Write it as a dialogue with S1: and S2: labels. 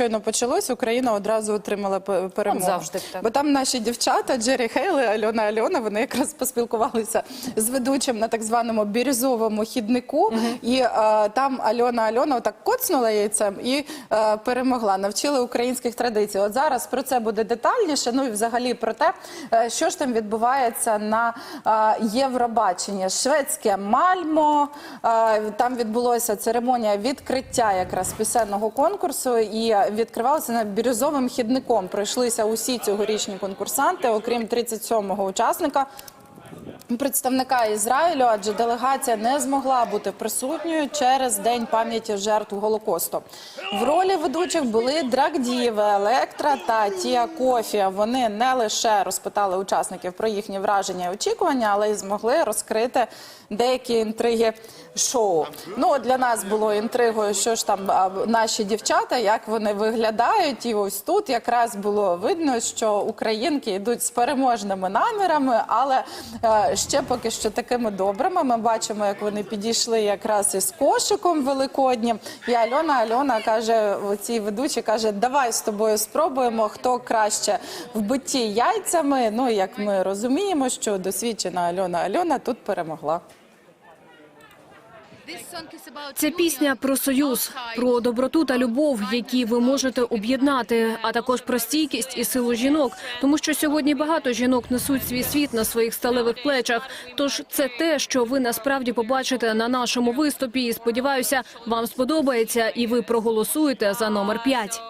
S1: щойно почалось, Україна одразу отримала пе- перемогу.
S2: завжди так.
S1: Бо там наші дівчата Джері Хейли, Альона Альона, вони якраз поспілкувалися з ведучим на так званому бірюзовому хіднику. І е, там Альона Альона отак коцнула яйцем і е, перемогла. Навчили українських традицій. От зараз про це буде детальніше. Ну і взагалі про те, е, що ж там відбувається на е, Євробаченні. Шведське Мальмо. Там відбулася церемонія відкриття якраз пісенного конкурсу, і відкривалося над бірюзовим хідником. Пройшлися усі цьогорічні конкурсанти, окрім 37-го учасника. Представника Ізраїлю, адже делегація не змогла бути присутньою через День пам'яті жертв Голокосту. В ролі ведучих були Драгдієве, Електра та Тія Кофі. Вони не лише розпитали учасників про їхні враження і очікування, але й змогли розкрити деякі інтриги шоу. Ну для нас було інтригою, що ж там наші дівчата, як вони виглядають. І ось тут якраз було видно, що українки йдуть з переможними намірами, але е, ще поки що такими добрими. Ми бачимо, як вони підійшли якраз із кошиком великоднім. І Альона Альона каже, оцій ведучі каже: Давай з тобою спробуємо, хто краще в битті яйцями. Ну як ми розуміємо, що досвідчена Альона Альона тут перемогла.
S3: Це пісня про союз, про доброту та любов, які ви можете об'єднати, а також про стійкість і силу жінок. Тому що сьогодні багато жінок несуть свій світ на своїх сталевих плечах. Тож це те, що ви насправді побачите на нашому виступі. І сподіваюся, вам сподобається, і ви проголосуєте за номер 5.